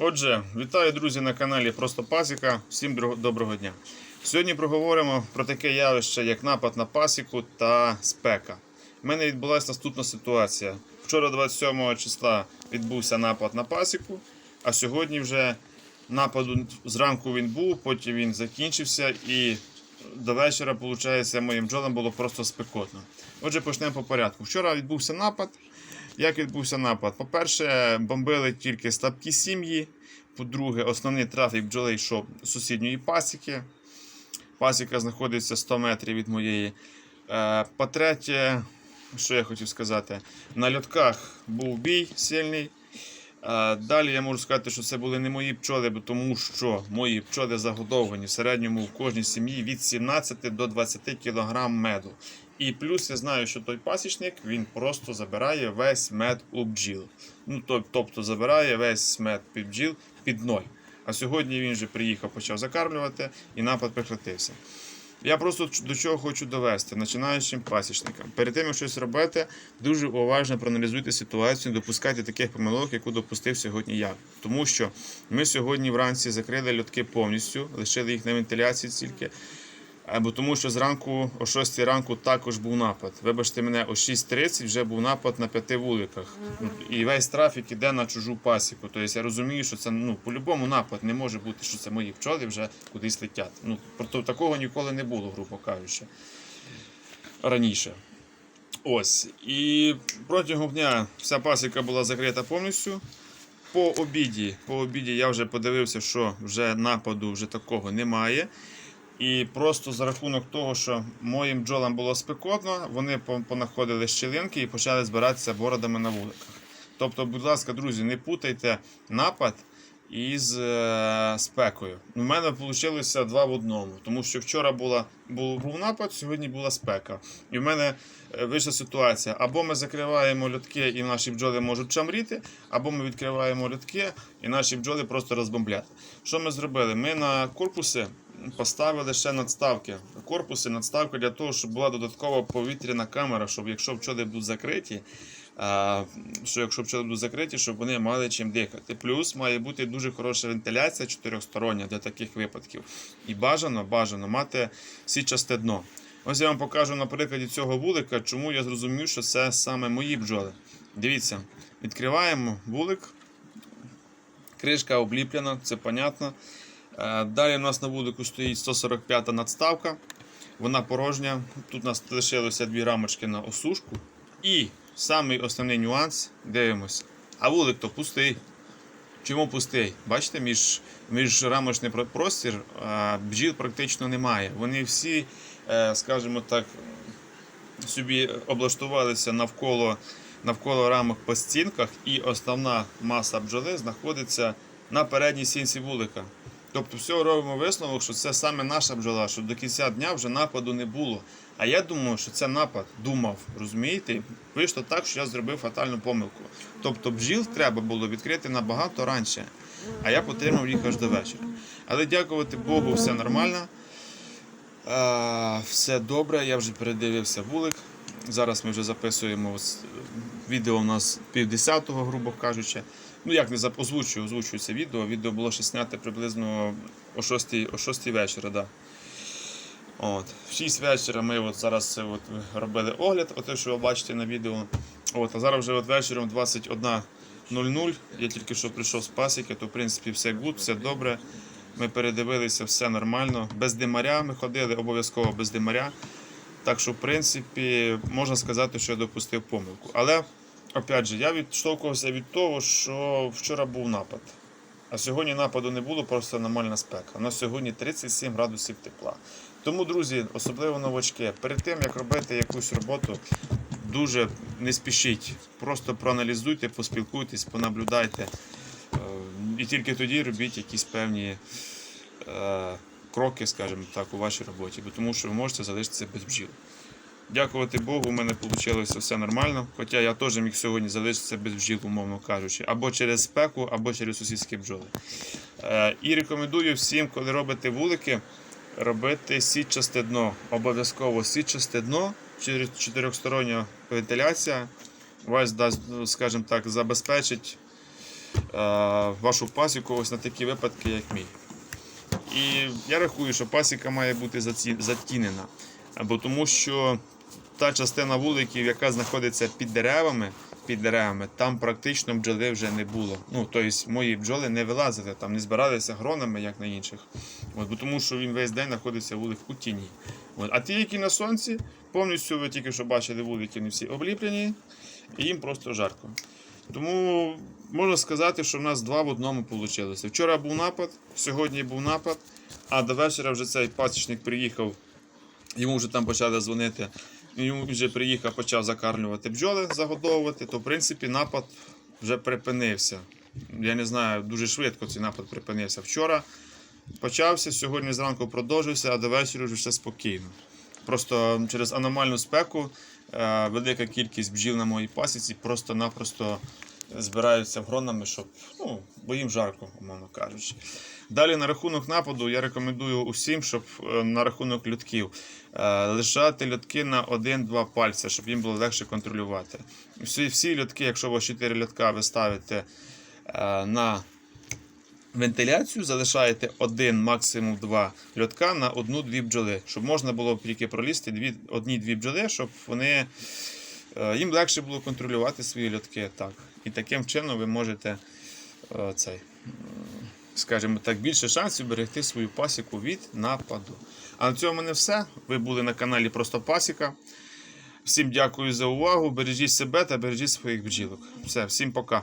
Отже, вітаю друзі на каналі Просто Пасіка. Всім доброго дня. Сьогодні проговоримо про таке явище, як напад на пасіку та спека. У мене відбулася наступна ситуація. Вчора, 27 числа, відбувся напад на пасіку, а сьогодні вже нападу зранку він був, потім він закінчився і до вечора, виходить, моїм бджолам було просто спекотно. Отже, почнемо по порядку. Вчора відбувся напад. Як відбувся напад? По-перше, бомбили тільки слабкі сім'ї. По-друге, основний трафік бджоли йшов з сусідньої пасіки. Пасіка знаходиться 100 метрів від моєї. Е, По-третє, що я хотів сказати, на льотках був бій сильний. Далі я можу сказати, що це були не мої пчоли, тому що мої пчоли загодовані в середньому в кожній сім'ї від 17 до 20 кг меду. І плюс я знаю, що той пасічник він просто забирає весь мед у бджіл. Ну, тобто забирає весь мед під бджіл під ноль. А сьогодні він вже приїхав, почав закармлювати і напад прекратився. Я просто до чого хочу довести починаючим пасічникам. Перед тим, як щось робити, дуже уважно проаналізуйте ситуацію, допускайте таких помилок, яку допустив сьогодні я. Тому що ми сьогодні вранці закрили льотки повністю, лишили їх на вентиляції тільки. Або тому, що зранку о 6 ранку також був напад. Вибачте мене, о 6.30 вже був напад на п'яти вуликах. І весь трафік іде на чужу пасіку. Тобто я розумію, що це ну, по-любому напад не може бути, що це мої пчоли вже кудись летять. Ну, прото такого ніколи не було, грубо кажучи. Раніше. Ось. І протягом дня вся пасіка була закрита повністю. По обіді, по обіді я вже подивився, що вже нападу вже такого немає. І просто за рахунок того, що моїм бджолам було спекотно, вони понаходили щілинки і почали збиратися бородами на вуликах. Тобто, будь ласка, друзі, не путайте напад із е, спекою. У мене вийшло два в одному, тому що вчора була, був, напад, сьогодні була спека. І в мене е, вийшла ситуація: або ми закриваємо льотки і наші бджоли можуть чамріти, або ми відкриваємо льотки і наші бджоли просто розбомблять. Що ми зробили? Ми на корпуси поставили ще надставки. Корпуси, надставки для того, щоб була додаткова повітряна камера, щоб якщо пчоли будуть закриті, а, що якщо пчоли будуть закриті, щоб вони мали чим дихати. Плюс має бути дуже хороша вентиляція чотирьохстороння для таких випадків. І бажано, бажано мати січасте дно. Ось я вам покажу на прикладі цього вулика, чому я зрозумів, що це саме мої бджоли. Дивіться, відкриваємо вулик. Кришка обліплена, це понятно. Е, Далі у нас на вулику стоїть 145 надставка. Вона порожня. Тут у нас лишилося дві рамочки на осушку. І самий основний нюанс дивимося. А вулик то пустий. Чому пустий? Бачите, між, між рамочний простір бджіл практично немає. Вони всі, е, скажімо так, собі облаштувалися навколо, навколо рамок по стінках, і основна маса бджоли знаходиться на передній стінці вулика. Тобто, все робимо висновок, що це саме наша бджола, що до кінця дня вже нападу не було. А я думаю, що це напад думав, розумієте? Вийшло так, що я зробив фатальну помилку. Тобто бджіл треба було відкрити набагато раніше, а я потримав їх аж до вечора. Але дякувати Богу, все нормально. Все добре, я вже передивився вулик. Зараз ми вже записуємо відео у нас півдесятого, грубо кажучи. Ну як не озвучую, озвучую це відео. Відео було ще зняте приблизно о 6, о 6 вечора. Да. От. В 6 вечора ми от зараз от робили огляд, оте, що ви бачите на відео. От, а зараз вже от вечором 21.00. Я тільки що прийшов з пасіки, то в принципі все гуд, все добре. Ми передивилися, все нормально. Без димаря ми ходили, обов'язково без димаря. Так що, в принципі, можна сказати, що я допустив помилку. Але, опять же, я відштовхувався від того, що вчора був напад. А сьогодні нападу не було, просто нормальна спека. У нас сьогодні 37 градусів тепла. Тому, друзі, особливо новачки, перед тим як робити якусь роботу, дуже не спішіть. Просто проаналізуйте, поспілкуйтесь, понаблюдайте. Е, І тільки тоді робіть якісь певні е, кроки, скажімо так, у вашій роботі, бо тому що ви можете залишитися без бджіл. Дякувати Богу, у мене вийшло все нормально. Хоча я теж міг сьогодні залишитися без бджіл, умовно кажучи, або через спеку, або через сусідські бджоли. Е, І рекомендую всім, коли робите вулики, робити сітчасте дно. Обов'язково сітчасте дно, чотири- чотирьохстороння вентиляція вас ну, скажімо так, забезпечить вашу пасіку ось на такі випадки, як мій. І я рахую, що пасіка має бути затінена. Або тому що та частина вуликів, яка знаходиться під деревами, під деревами, там практично бджоли вже не було. Ну, тобто мої бджоли не вилазили, там не збиралися гронами, як на інших. От, бо тому що він весь день знаходиться вулик у тіні. От. А ті, які на сонці, повністю ви тільки що бачили вулики, вони всі обліплені, і їм просто жарко. Тому можна сказати, що в нас два в одному вийшло. Вчора був напад, сьогодні був напад, а до вечора вже цей пасічник приїхав, йому вже там почали дзвонити. Йому вже приїхав, почав закармлювати бджоли, загодовувати, то в принципі напад вже припинився. Я не знаю, дуже швидко цей напад припинився. Вчора почався, сьогодні зранку продовжився, а до вечора вже все спокійно. Просто через аномальну спеку е, велика кількість бджіл на моїй пасіці просто-напросто збираються гронами, щоб, ну, бо їм жарко, умовно кажучи. Далі на рахунок нападу я рекомендую усім, щоб е, на рахунок льотків е, лишати льотки на 1-2 пальця, щоб їм було легше контролювати. Всі, всі льотки, якщо вас 4 льотка ви ставите е, на вентиляцію, залишаєте один, максимум два льотка на одну-дві бджоли, щоб можна було тільки пролізти дві, одні-дві бджоли, щоб вони їм легше було контролювати свої льотки. Так. І таким чином ви можете е, цей, скажімо так, більше шансів берегти свою пасіку від нападу. А на цьому не все. Ви були на каналі Просто Пасіка. Всім дякую за увагу. Бережіть себе та бережіть своїх бджілок. Все, всім пока.